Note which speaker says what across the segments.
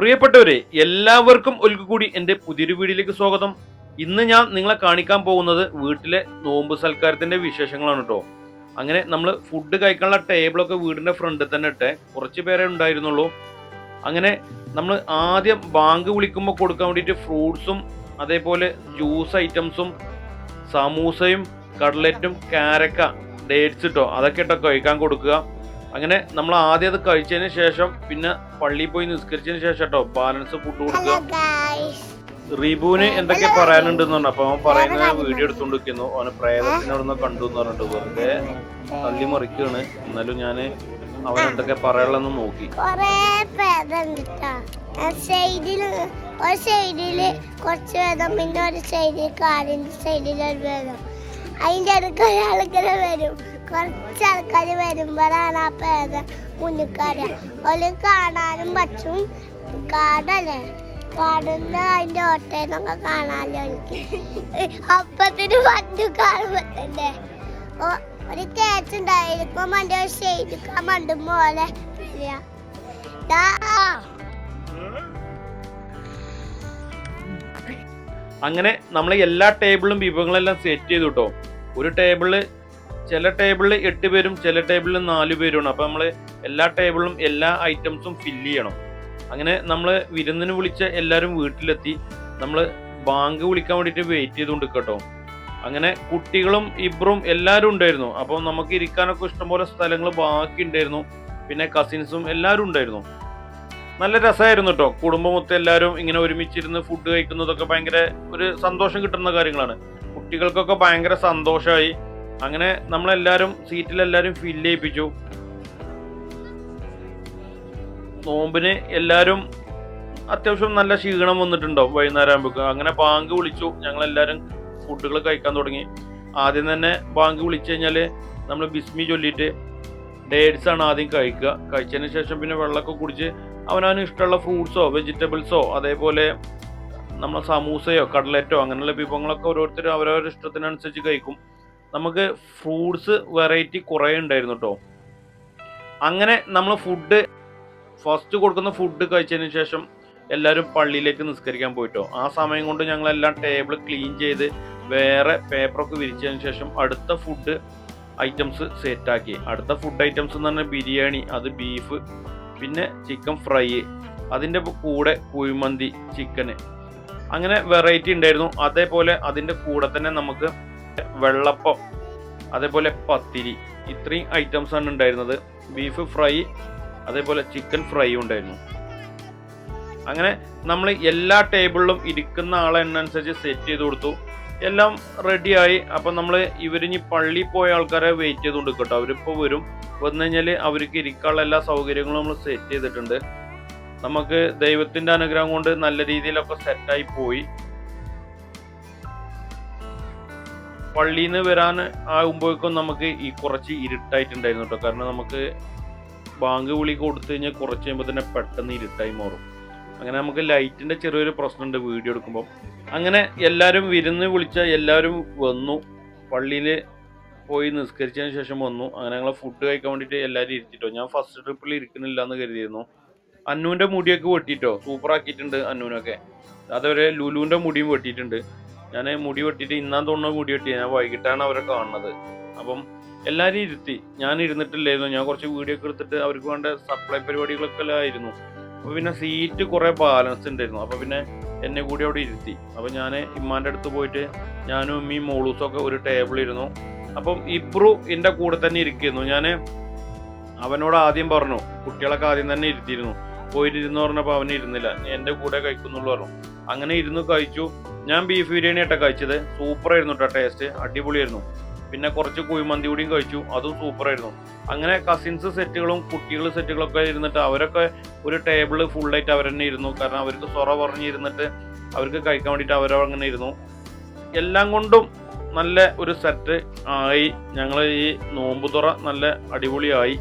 Speaker 1: പ്രിയപ്പെട്ടവരെ എല്ലാവർക്കും ഒരിക്കൽ കൂടി എന്റെ പുതിയൊരു വീഡിയോയിലേക്ക് സ്വാഗതം. ഇന്ന് ഞാൻ നിങ്ങളെ കാണിക്കാൻ പോകുന്നത് വീട്ടിലെ നോമ്പ് സൽക്കാരത്തിന്റെ വിശേഷങ്ങളാണ് കേട്ടോ അങ്ങനെ നമ്മൾ ഫുഡ് കഴിക്കാനുള്ള ടേബിളൊക്കെ വീടിന്റെ ഫ്രണ്ടിൽ തന്നെ ഇട്ടെ കുറച്ച് പേരെ ഉണ്ടായിരുന്നുള്ളൂ. അങ്ങനെ നമ്മൾ ആദ്യം ബാങ്ക് വിളിക്കുമ്പോൾ കൊടുക്കാൻ വേണ്ടിയിട്ട് ഫ്രൂട്ട്സും അതേപോലെ ജ്യൂസ് ഐറ്റംസും സമൂസയും കട്ലറ്റും കാരക്ക ഡേറ്റ്സ് ഇട്ടോ അതൊക്കെ ഇട്ടോ കഴിക്കാൻ കൊടുക്കുക. അങ്ങനെ നമ്മൾ ആദ്യം അത് കഴിച്ചതിന് ശേഷം പിന്നെ പള്ളിയിൽ പോയി നിസ്കരിച്ചതിന് ശേഷം കേട്ടോ ബാലൻസ് ഫുഡ് കൊടുക്കുക. റിബുവിന് എന്തൊക്കെ പറയാനുണ്ടെന്ന് പറഞ്ഞു അപ്പൊ അവൻ പറയുന്ന വീഡിയോ എടുത്തോണ്ടിരിക്കുന്നു. അവന് പ്രേതത്തിനെ കണ്ടു എന്ന് പറഞ്ഞിട്ട് വെറുതെ തള്ളി മറിക്കാണ് എന്നാലും ഞാൻ അവൻ എന്തൊക്കെ പറയാനുള്ളതെന്ന് നോക്കി.
Speaker 2: ഒരു സൈഡിൽ കുറച്ച് വേദം പിന്നെ ഒരു സൈഡിൽ കാലിന്റെ സൈഡിൽ ഒരു വേദം അതിന്റെ അടുക്ക വരും. കുറച്ച് ആൾക്കാർ വരുമ്പോഴാണ് ആ പേര് മുന്നിക്കാട് ഒരു കാണാനും പറ്റും. കാടല്ലേ? കാടുന്ന അതിന്റെ ഓട്ടേന്നൊക്കെ കാണാമല്ലോ എനിക്ക് അപ്പത്തിന് പണ്ട് കാണുമ്പോ തന്നെ ഓ ഒരു കേച്ച് മണ്ടി ഷെയ്ഡിക്കാൻ മണ്ടും പോലെ.
Speaker 1: അങ്ങനെ നമ്മൾ എല്ലാ ടേബിളും വിഭവങ്ങളെല്ലാം സെറ്റ് ചെയ്തു കേട്ടോ ഒരു ടേബിളിൽ ചില ടേബിളിൽ എട്ട് പേരും ചില ടേബിളിൽ നാല് പേരുമാണ്. അപ്പോൾ നമ്മൾ എല്ലാ ടേബിളിലും എല്ലാ ഐറ്റംസും ഫില്ല് ചെയ്യണം. അങ്ങനെ നമ്മൾ വിരുന്നിന് വിളിച്ച എല്ലാവരും വീട്ടിലെത്തി. നമ്മൾ ബാങ്ക് വിളിക്കാൻ വേണ്ടിയിട്ട് വെയിറ്റ് ചെയ്തുകൊണ്ട് കേട്ടോ അങ്ങനെ കുട്ടികളും ഇബ്രും എല്ലാവരും ഉണ്ടായിരുന്നു. അപ്പോൾ നമുക്ക് ഇരിക്കാനൊക്കെ ഇഷ്ടംപോലെ സ്ഥലങ്ങൾ ബാക്കി ഉണ്ടായിരുന്നു. പിന്നെ കസിൻസും എല്ലാവരും ഉണ്ടായിരുന്നു. നല്ല രസമായിരുന്നു കേട്ടോ കുടുംബം മൊത്തം എല്ലാവരും ഇങ്ങനെ ഒരുമിച്ചിരുന്ന് ഫുഡ് കഴിക്കുന്നതൊക്കെ ഭയങ്കര ഒരു സന്തോഷം കിട്ടുന്ന കാര്യങ്ങളാണ്. കുട്ടികൾക്കൊക്കെ ഭയങ്കര സന്തോഷമായി. അങ്ങനെ നമ്മളെല്ലാവരും സീറ്റിലെല്ലാവരും ഫില്ല് ചെയ്യിപ്പിച്ചു. നോമ്പിന് എല്ലാവരും അത്യാവശ്യം നല്ല ക്ഷീണം വന്നിട്ടുണ്ടാവും വൈകുന്നേരം ആകുമ്പോൾ അങ്ങനെ ബാങ്ക് വിളിച്ചു. ഞങ്ങൾ എല്ലാവരും ഫുഡുകൾ കഴിക്കാൻ തുടങ്ങി. ആദ്യം തന്നെ ബാങ്ക് വിളിച്ചു കഴിഞ്ഞാൽ നമ്മൾ ബിസ്മി ചൊല്ലിയിട്ട് ഡേറ്റ്സ് ആണ് ആദ്യം കഴിക്കുക. കഴിച്ചതിന് ശേഷം പിന്നെ വെള്ളമൊക്കെ കുടിച്ച് അവനവന് ഇഷ്ടമുള്ള ഫ്രൂട്ട്സോ വെജിറ്റബിൾസോ അതേപോലെ നമ്മളെ സമൂസയോ കടലറ്റോ അങ്ങനെയുള്ള വിഭവങ്ങളൊക്കെ ഓരോരുത്തരും അവരവരുടെ ഇഷ്ടത്തിനനുസരിച്ച് കഴിക്കും. നമുക്ക് ഫ്രൂട്ട്സ് വെറൈറ്റി കുറേ ഉണ്ടായിരുന്നു കേട്ടോ അങ്ങനെ നമ്മൾ ഫുഡ് ഫസ്റ്റ് കൊടുക്കുന്ന ഫുഡ് കഴിച്ചതിന് ശേഷം എല്ലാവരും പള്ളിയിലേക്ക് നിസ്കരിക്കാൻ പോയിട്ടോ. ആ സമയം കൊണ്ട് ഞങ്ങളെല്ലാം ടേബിൾ ക്ലീൻ ചെയ്ത് വേറെ പേപ്പറൊക്കെ വിരിച്ചതിന് ശേഷം അടുത്ത ഫുഡ് ഐറ്റംസ് സെറ്റാക്കി അടുത്ത ഫുഡ് ഐറ്റംസ് എന്ന് പറഞ്ഞാൽ ബിരിയാണി അത് ബീഫ് പിന്നെ ചിക്കൻ ഫ്രൈ അതിന്റെ കൂടെ കുഴിമന്തി ചിക്കന് അങ്ങനെ വെറൈറ്റി ഉണ്ടായിരുന്നു. അതേപോലെ അതിന്റെ കൂടെ തന്നെ നമുക്ക് വെള്ളപ്പം അതേപോലെ പത്തിരി ഇത്രയും ഐറ്റംസ് ആണ് ഉണ്ടായിരുന്നത്. ബീഫ് ഫ്രൈ അതേപോലെ ചിക്കൻ ഫ്രൈ ഉണ്ടായിരുന്നു. അങ്ങനെ നമ്മൾ എല്ലാ ടേബിളിലും ഇരിക്കുന്ന ആളെന്നനുസരിച്ച് സെറ്റ് ചെയ്ത് കൊടുത്തു. എല്ലാം റെഡിയായി അപ്പം നമ്മൾ ഇവരിഞ്ഞ് പള്ളിയിൽ പോയ ആൾക്കാരെ വെയിറ്റ് ചെയ്തുകൊണ്ട് കേട്ടോ അവരിപ്പോൾ വരും. വന്നു കഴിഞ്ഞാൽ അവർക്ക് ഇരിക്കാനുള്ള എല്ലാ സൗകര്യങ്ങളും നമ്മൾ സെറ്റ് ചെയ്തിട്ടുണ്ട്. നമുക്ക് ദൈവത്തിന്റെ അനുഗ്രഹം കൊണ്ട് നല്ല രീതിയിലൊക്കെ സെറ്റായി പോയി. പള്ളിയിൽ നിന്ന് വരാൻ ആകുമ്പോഴേക്കും നമുക്ക് ഈ കുറച്ച് ഇരുട്ടായിട്ടുണ്ടായിരുന്നു കേട്ടോ കാരണം നമുക്ക് ബാങ്ക് വിളി കൊടുത്തു കഴിഞ്ഞാൽ കുറച്ച് കഴിയുമ്പോൾ തന്നെ പെട്ടെന്ന് ഇരുട്ടായി മാറും. അങ്ങനെ നമുക്ക് ലൈറ്റിന്റെ ചെറിയൊരു പ്രശ്നമുണ്ട് വീഡിയോ എടുക്കുമ്പോൾ അങ്ങനെ എല്ലാവരും വിരുന്ന് വിളിച്ച എല്ലാവരും വന്നു. പള്ളിയിൽ പോയി നിസ്കരിച്ചതിന് ശേഷം വന്നു. അങ്ങനെ ഞങ്ങൾ ഫുഡ് കഴിക്കാൻ വേണ്ടിയിട്ട് എല്ലാവരും ഇരുത്തിട്ടോ. ഞാൻ ഫസ്റ്റ് ട്രിപ്പിൽ ഇരിക്കുന്നില്ല എന്ന് കരുതിയിരുന്നു. അന്നുവിന്റെ മുടിയൊക്കെ വെട്ടിയിട്ടോ സൂപ്പർ ആക്കിയിട്ടുണ്ട് അന്നുവിനൊക്കെ. അതേപോലെ ലുലുവിന്റെ മുടിയും വെട്ടിയിട്ടുണ്ട്. ഞാൻ മുടി വെട്ടിയിട്ട് ഇന്നാൻ തോന്നുന്ന മുടി വെട്ടി ഞാൻ വൈകിട്ടാണ് അവരെ കാണുന്നത്. അപ്പം എല്ലാവരും ഇരുത്തി. ഞാൻ ഇരുന്നിട്ടില്ലായിരുന്നു. ഞാൻ കുറച്ച് വീഡിയോ ഒക്കെ എടുത്തിട്ട് അവർക്ക് വേണ്ട സപ്ലൈ പരിപാടികളൊക്കെ ആയിരുന്നു. അപ്പോൾ പിന്നെ സീറ്റ് കുറേ ബാലൻസ് ഉണ്ടായിരുന്നു. അപ്പോൾ പിന്നെ എന്നെ കൂടി അവിടെ ഇരുത്തി. അപ്പോൾ ഞാൻ ഇമ്മാന്റെ അടുത്ത് പോയിട്ട് ഞാനും ഉമ്മയും മോളൂസും ഒക്കെ ഒരു ടേബിൾ ഇരുന്നു. അപ്പം ഇബ്രു എന്റെ കൂടെ തന്നെ ഇരിക്കുന്നു. ഞാൻ അവനോട് ആദ്യം പറഞ്ഞു. കുട്ടികളൊക്കെ ആദ്യം തന്നെ ഇരുത്തിയിരുന്നു. പോയിട്ടിരുന്നു പറഞ്ഞപ്പോൾ അവൻ ഇരുന്നില്ല. എന്റെ കൂടെ കഴിക്കുന്നുള്ളൂ പറഞ്ഞു. അങ്ങനെ ഇരുന്ന് കഴിച്ചു. ഞാൻ ബീഫ് ബിരിയാണി ആയിട്ടാണ് കഴിച്ചത്. സൂപ്പർ ആയിരുന്നു കേട്ടോ ടേസ്റ്റ് അടിപൊളിയായിരുന്നു. പിന്നെ കുറച്ച് കുഴിമന്തി കൂടിയും കഴിച്ചു. അതും സൂപ്പർ ആയിരുന്നു. അങ്ങനെ കസിൻസ് സെറ്റുകളും കുട്ടികൾ സെറ്റുകളൊക്കെ ഇരുന്നിട്ട് അവരൊക്കെ ഒരു ടേബിൾ ഫുള്ളായിട്ട് അവർ തന്നെ ഇരുന്നു. കാരണം അവർക്ക് സൊറ പറഞ്ഞിരുന്നിട്ട് അവർക്ക് കഴിക്കാൻ വേണ്ടിയിട്ട് അങ്ങനെ ഇരുന്നു. എല്ലാം കൊണ്ടും നല്ല ഒരു സെറ്റ് ആയി ഞങ്ങൾ ഈ നോമ്പുതുറ നല്ല അടിപൊളിയായി.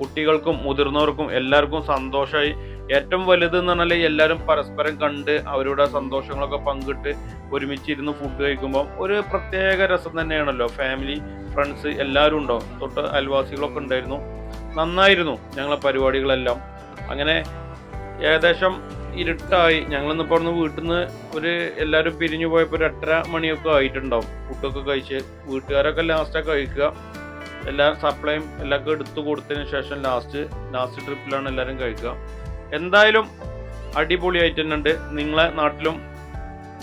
Speaker 1: കുട്ടികൾക്കും മുതിർന്നവർക്കും എല്ലാവർക്കും സന്തോഷമായി ഏറ്റവും വലുത് എന്ന് പറഞ്ഞാൽ എല്ലാവരും പരസ്പരം കണ്ട് അവരുടെ സന്തോഷങ്ങളൊക്കെ പങ്കിട്ട് ഒരുമിച്ചിരുന്ന് ഫുഡ് കഴിക്കുമ്പോൾ ഒരു പ്രത്യേക രസം തന്നെയാണല്ലോ. ഫാമിലി ഫ്രണ്ട്സ് എല്ലാവരും ഉണ്ടാവും തൊട്ട് അയൽവാസികളൊക്കെ ഉണ്ടായിരുന്നു. നന്നായിരുന്നു ഞങ്ങളെ പരിപാടികളെല്ലാം. അങ്ങനെ ഏകദേശം ഇരുട്ടായി. ഞങ്ങളിന്നിപ്പോൾ അവിടുന്ന് വീട്ടിൽ നിന്ന് ഒരു എല്ലാവരും പിരിഞ്ഞു പോയപ്പോൾ ഒരു എട്ടര മണിയൊക്കെ ആയിട്ടുണ്ടാവും. ഫുഡൊക്കെ കഴിച്ച് വീട്ടുകാരൊക്കെ ലാസ്റ്റൊക്കെ കഴിക്കുക. എല്ലാ സപ്ലൈയും എല്ലാം എടുത്തു കൊടുത്തതിന് ശേഷം ലാസ്റ്റ് ലാസ്റ്റ് ട്രിപ്പിലാണ് എല്ലാവരും കഴിക്കുക. എന്തായാലും അടിപൊളിയായിട്ട് തന്നെ ഉണ്ട്. നിങ്ങളെ നാട്ടിലും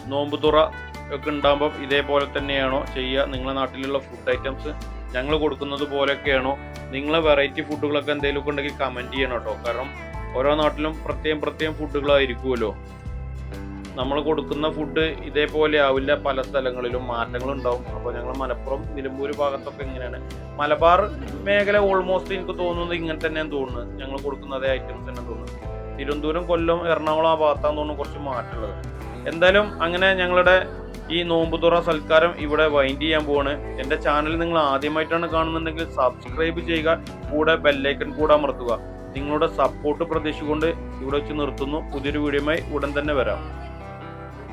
Speaker 1: നോമ്പ് തുറ ഒക്കെ ഉണ്ടാകുമ്പോൾ ഇതേപോലെ തന്നെയാണോ ചെയ്യുക? നിങ്ങളെ നാട്ടിലുള്ള ഫുഡ് ഐറ്റംസ് ഞങ്ങൾ കൊടുക്കുന്നത് പോലെയൊക്കെയാണോ? നിങ്ങളെ വെറൈറ്റി ഫുഡുകളൊക്കെ എന്തെങ്കിലുമൊക്കെ ഉണ്ടെങ്കിൽ കമന്റ് ചെയ്യണം കേട്ടോ. കാരണം ഓരോ നാട്ടിലും പ്രത്യേകം പ്രത്യേകം ഫുഡുകളായിരിക്കുമല്ലോ നമ്മൾ കൊടുക്കുന്ന ഫുഡ് ഇതേപോലെ ആവില്ല. പല സ്ഥലങ്ങളിലും മാറ്റങ്ങൾ ഉണ്ടാവും അപ്പോൾ ഞങ്ങൾ മലപ്പുറം നിലമ്പൂർ ഭാഗത്തൊക്കെ ഇങ്ങനെയാണ്. മലബാർ മേഖല ഓൾമോസ്റ്റ് എനിക്ക് തോന്നുന്നത് ഇങ്ങനെ തന്നെയാണ് തോന്നുന്നത് ഞങ്ങൾ കൊടുക്കുന്ന അതേ ഐറ്റംസ് തന്നെ തോന്നുന്നത് തിരുവനന്തപുരം കൊല്ലം എറണാകുളം ആ ഭാഗത്താന്ന് തോന്നുന്നു കുറച്ച് മാറ്റമുള്ളത്. എന്തായാലും അങ്ങനെ ഞങ്ങളുടെ ഈ നോമ്പുതുറ സൽക്കാരം ഇവിടെ വൈൻഡ് ചെയ്യാൻ പോവാണ്. എന്റെ ചാനൽ നിങ്ങൾ ആദ്യമായിട്ടാണ് കാണുന്നുണ്ടെങ്കിൽ സബ്സ്ക്രൈബ് ചെയ്യുക. കൂടെ ബെല്ലൈക്കൺ കൂടെ അമർത്തുക. നിങ്ങളുടെ സപ്പോർട്ട് പ്രതീക്ഷിച്ചുകൊണ്ട് ഇവിടെ വെച്ച് നിർത്തുന്നു. പുതിയൊരു വീഡിയോയുമായി ഉടൻ തന്നെ വരാം.